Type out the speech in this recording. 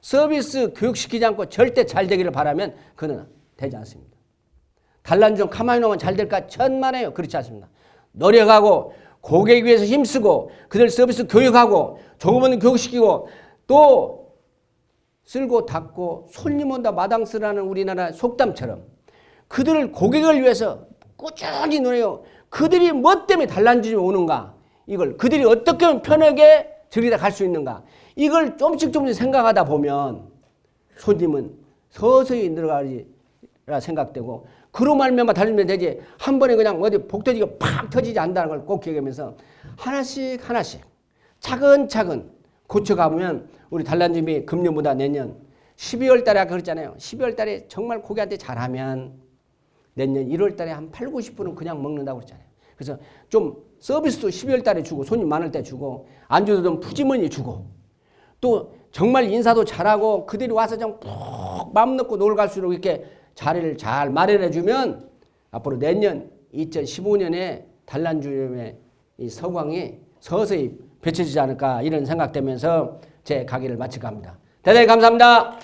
서비스 교육시키지 않고 절대 잘 되기를 바라면 그는 되지 않습니다. 가만히 놓으면 잘 될까 천만에요. 그렇지 않습니다. 노력하고 고객 위해서 힘쓰고 그들 서비스 교육하고 조금은 교육시키고 또 쓸고 닦고 손님 온다 마당 쓰라는 우리나라 속담처럼 그들을 고객을 위해서 꾸준히 노래요. 그들이 뭐 때문에 단란주에 오는가? 이걸 그들이 어떻게 하면 편하게 저기다 갈 수 있는가? 이걸 조금씩 조금씩 생각하다 보면 손님은 서서히 늘어가리라 생각되고 그로 말미암아 달리면 되지 한 번에 그냥 어디 복터지가 팍 터지지 않는다는 걸 꼭 기억하면서 하나씩 하나씩 차근차근 고쳐가보면 우리 단란주이 금년보다 내년 12월 달에 그랬잖아요 12월 달에 정말 고객한테 잘하면 내년 1월 달에 한 8, 90분은 그냥 먹는다고 그랬잖아요. 그래서 좀 서비스도 12월 달에 주고 손님 많을 때 주고 안주도 좀 푸짐하니 주고 또 정말 인사도 잘하고 그들이 와서 좀 푹 마음 놓고 놀 갈수록 이렇게 자리를 잘 마련해 주면 앞으로 내년 2015년에 단란주점의 이 서광이 서서히 펼쳐지지 않을까 이런 생각 되면서 제 강의를 마칠까 합니다. 대단히 감사합니다.